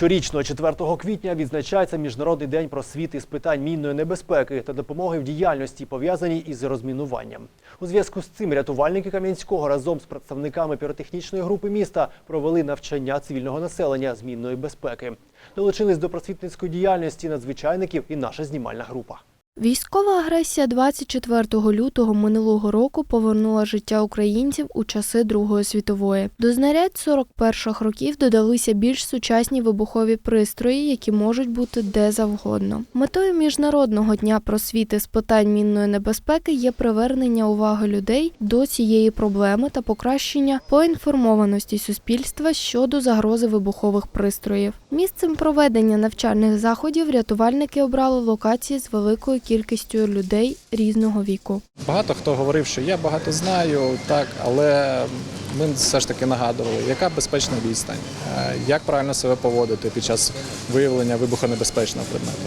Щорічно, 4 квітня, відзначається Міжнародний день просвіти з питань мінної небезпеки та допомоги в діяльності, пов'язаній із розмінуванням. У зв'язку з цим рятувальники Кам'янського разом з представниками піротехнічної групи міста провели навчання цивільного населення з мінної безпеки. Долучились до просвітницької діяльності надзвичайників і наша знімальна група. Військова агресія 24 лютого минулого року повернула життя українців у часи Другої світової. До знарядь 41-х років додалися більш сучасні вибухові пристрої, які можуть бути де завгодно. Метою міжнародного дня просвіти з питань мінної небезпеки є привернення уваги людей до цієї проблеми та покращення поінформованості суспільства щодо загрози вибухових пристроїв. Місцем проведення навчальних заходів рятувальники обрали локації з великою кількістю людей різного віку. Багато хто говорив, що я багато знаю, так, але ми все ж таки нагадували, яка безпечна відстань, е, як правильно себе поводити під час виявлення вибухонебезпечного предмету.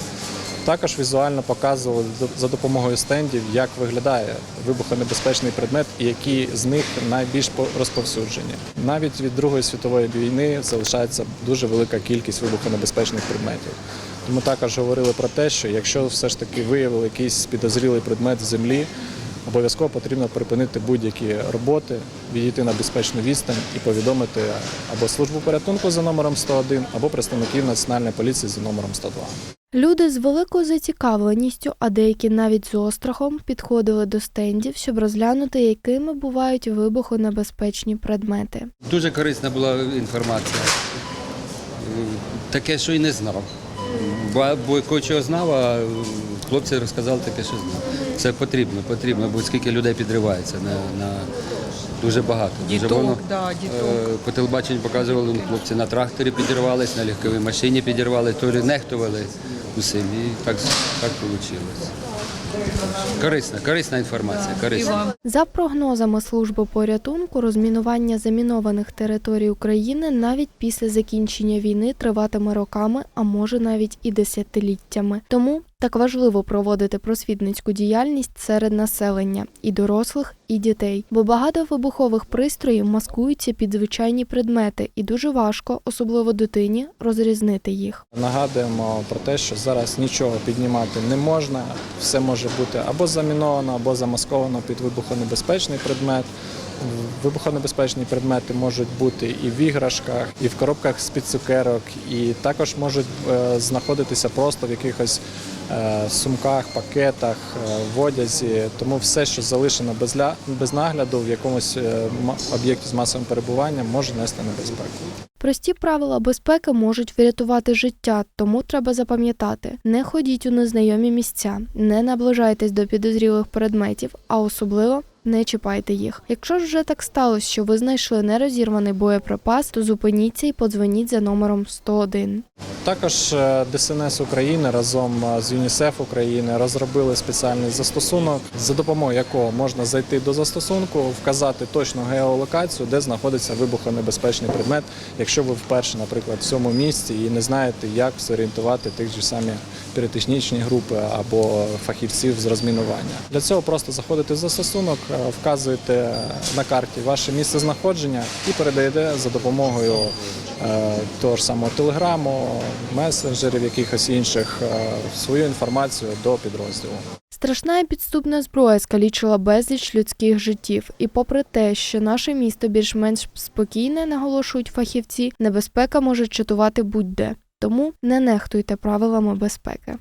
Також візуально показували за допомогою стендів, як виглядає вибухонебезпечний предмет і які з них найбільш розповсюджені. Навіть від Другої світової війни залишається дуже велика кількість вибухонебезпечних предметів. Тому також говорили про те, що якщо все ж таки виявили якийсь підозрілий предмет в землі, обов'язково потрібно припинити будь-які роботи, відійти на безпечну відстань і повідомити або службу порятунку за номером 101, або представників національної поліції за номером 102. Люди з великою зацікавленістю, а деякі навіть з острахом, підходили до стендів, щоб розглянути, якими бувають вибухонебезпечні предмети. Дуже корисна була інформація. Таке, що й не знав. Ба- Бо кое-чого знав, а хлопці розказали таке, що знав. Це потрібно, потрібно, бо скільки людей підривається на, на дуже багато. Дуже Діток, воно, да, е, діток. По телебаченню показували, ну, хлопці на тракторі підірвались, на легковій машині підірвали, то ли нехтували усім. І так, так вийшло. Корисна, корисна інформація, корисна. За прогнозами служби порятунку, розмінування замінованих територій України навіть після закінчення війни триватиме роками, а може навіть і десятиліттями. Тому так важливо проводити просвітницьку діяльність серед населення і дорослих, і дітей, бо багато вибухових пристроїв маскуються під звичайні предмети, і дуже важко, особливо дитині, розрізнити їх. Нагадуємо про те, що зараз нічого піднімати не можна. Все може бути або заміновано, або замасковано під вибухонебезпечний предмет. Вибухонебезпечні предмети можуть бути і в іграшках, і в коробках з-під цукерок, і також можуть е, знаходитися просто в якихось е, сумках, пакетах, е, в одязі. Тому все, що залишено без, нагляду в якомусь об'єкті з масовим перебуванням, може нести небезпеку. Прості правила безпеки можуть врятувати життя, тому треба запам'ятати: не ходіть у незнайомі місця, не наближайтесь до підозрілих предметів, а особливо не чіпайте їх. Якщо ж вже так сталося, що ви знайшли нерозірваний боєприпас, то зупиніться і подзвоніть за номером 101. Також е, ДСНС України разом е, з ЮНІСЕФ України розробили спеціальний застосунок, за допомогою якого можна зайти до застосунку, вказати точну геолокацію, де знаходиться вибухонебезпечний предмет, якщо ви вперше, наприклад, в цьому місці і не знаєте, як зорієнтувати тих же самі піротехнічні групи або фахівців з розмінування. Для цього просто заходите в застосунок, вказуєте на карті ваше місце знаходження і передаєте за допомогою е, того ж самого телеграму, месенджерів, якихось інших е, свою інформацію до підрозділу. Страшна і підступна зброя скалічила безліч людських життів, і попри те, що наше місто більш-менш спокійне, наголошують фахівці, небезпека може чатувати будь-де. Тому не нехтуйте правилами безпеки.